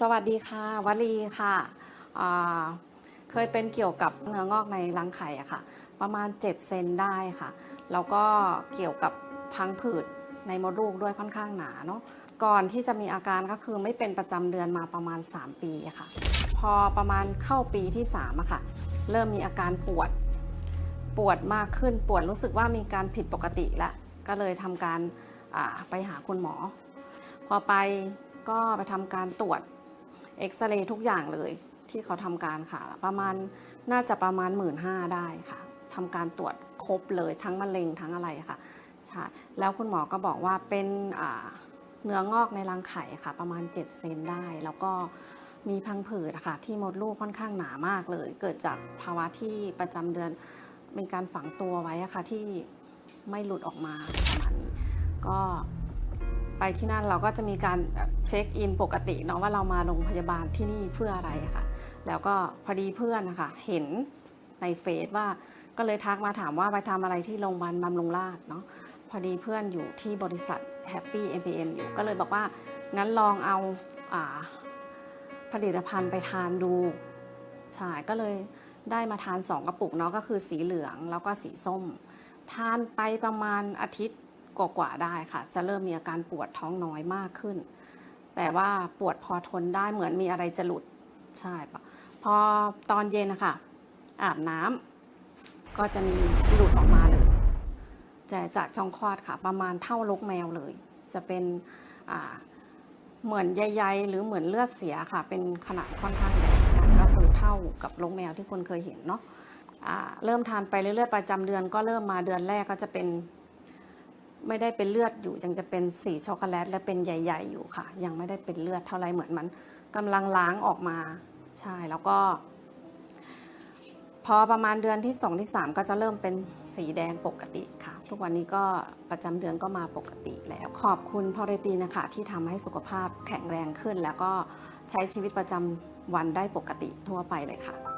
สวัสดีค่ะ วลีค่ะเคยเป็นเกี่ยวกับเนื้องอกในรังไข่อะค่ะ ประมาณ 7 เซนได้ค่ะ แล้วก็เกี่ยวกับพังผืดในมดลูกด้วยค่อนข้างหนาเนาะก่อนที่จะมีอาการก็คือไม่เป็นประจำเดือนมาประมาณ 3 ปีค่ะ พอประมาณเข้าปีที่3อะค่ะ เริ่มมีอาการปวด ปวดมากขึ้นปวดรู้สึกว่ามีการผิดปกติละก็เลยทำการไปหาคุณหมอ พอไปก็ไปทำการตรวจ เอ็กซเรย์ทุกอย่างเลยที่เขาทำการค่ะ ประมาณน่าจะประมาณ 1 5ื่นได้ค่ะทำการตรวจครบเลยทั้งมะเร็งทั้งอะไรค่ะใช่แล้วคุณหมอก็บอกว่าเป็นเนื้องอกในรังไข่ค่ะ ประมาณ 7 เซนได้ แล้วก็มีพังผืดค่ะ ที่มดลูกค่อนข้างหนามากเลย เกิดจากภาวะที่ประจำเดือนมีการฝังตัวไว้ค่ะที่ไม่หลุดออกมาประมาณนี้ก็ ไปที่นั่นเราก็จะมีการเช็คอินปกติเนาะว่าเรามาโรงพยาบาลที่นี่เพื่ออะไรค่ะ แล้วก็พอดีเพื่อนนะคะเห็นในเฟซว่าก็เลยทักมาถามว่าไปทำอะไรที่โรงพยาบาลบำรุงราษเนาะพอดีเพื่อนอยู่ที่บริษัท Happy MPM อยู่ก็เลยบอกว่างั้นลองเอาอาผลิตภัณฑ์ไปทานดูใช่ก็เลยได้มาทาน 2 กระปุกเนาะก็คือสีเหลืองแล้วก็สีส้ม ทานไปประมาณอาทิตย์ กว่าๆได้ค่ะ จะเริ่มมีอาการปวดท้องน้อยมากขึ้น แต่ว่าปวดพอทนได้เหมือนมีอะไรจะหลุดใช่ปะพอตอนเย็นนะคะอาบน้ำก็จะมีหลุดออกมาเลยจะจากช่องคลอดค่ะ ประมาณเท่าลกแมวเลย จะเป็นเหมือนใยๆหรือเหมือนเลือดเสียค่ะ เป็นขนาดค่อนข้างใหญ่ก็คือเท่ากับลกแมวที่คุณเคยเห็นเนาะอ่าเริ่มทานไปเรื่อยๆประจำเดือนก็เริ่มมาเดือนแรกก็จะเป็น ไม่ได้เป็นเลือดอยู่ยังจะเป็นสีช็อกโกแลตและเป็นใหญ่ ๆ อยู่ค่ะ ยังไม่ได้เป็นเลือดเท่าไรเหมือนมันกำลังล้างออกมาใช่แล้วก็ พอประมาณเดือนที่2ที่3ก็จะเริ่มเป็นสีแดงปกติค่ะ ทุกวันนี้ก็ประจำเดือนก็มาปกติแล้วขอบคุณพอเรตีนะคะที่ทำให้สุขภาพแข็งแรงขึ้น แล้วก็ใช้ชีวิตประจำวันได้ปกติทั่วไปเลยค่ะ